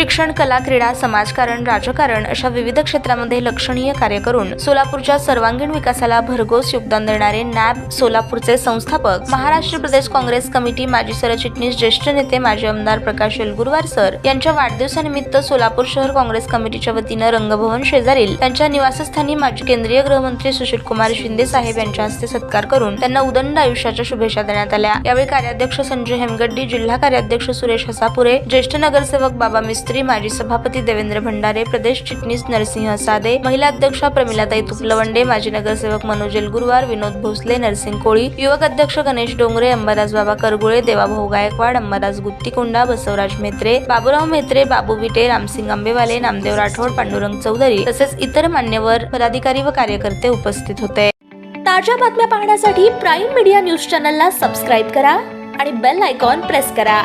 शिक्षण कला क्रीडा समाजकारण राजकारण अशा विविध क्षेत्रामध्ये लक्षणीय कार्य करून सोलापूरच्या सर्वांगीण विकासाला भरघोस योगदान देणारे नॅब सोलापूरचे संस्थापक. महाराष्ट्र प्रदेश काँग्रेस कमिटी माजी सरचिटणीस ज्येष्ठ नेते माजी आमदार प्रकाश येलगुरवार सर यांच्या वाढदिवसानिमित्त सोलापूर शहर काँग्रेस कमिटीच्या वतीनं रंगभवन शेजारील त्यांच्या निवासस्थानी माजी केंद्रीय गृहमंत्री सुशील कुमार शिंदे साहेब यांच्या हस्ते सत्कार करून त्यांना उदंड आयुष्याच्या शुभेच्छा देण्यात आल्या. यावेळी कार्याध्यक्ष संजय हेमगड्डी जिल्हा कार्याध्यक्ष सुरेश हसापुरे ज्येष्ठ नगरसेवक बाबा मिस्त्री माजी सभापती देवेंद्र भंडारे प्रदेश चिटणीस नरसिंह सादे महिला अध्यक्षा प्रमिलाताई तुपलवंडे माजी नगरसेवक मनोज गुरुवार विनोद भोसले नरसिंग कोळी युवक अध्यक्ष गणेश डोंगरे अंबादास बाबा करगुळे देवाभाऊ गायकवाड अंबादास गुत्तीकोंडा बसवराज मेत्रे बाबूराव मेत्रे बाबू विटे रामसिंग आंबेवाले नामदेव राठोड पांडुरंग चौधरी तसेच इतर मान्यवर पदाधिकारी व कार्यकर्ते उपस्थित होते. ताज्या बातम्या पाहण्यासाठी प्राईम मीडिया न्यूज चॅनलला सबस्क्राईब करा आणि बेल आयकॉन प्रेस करा.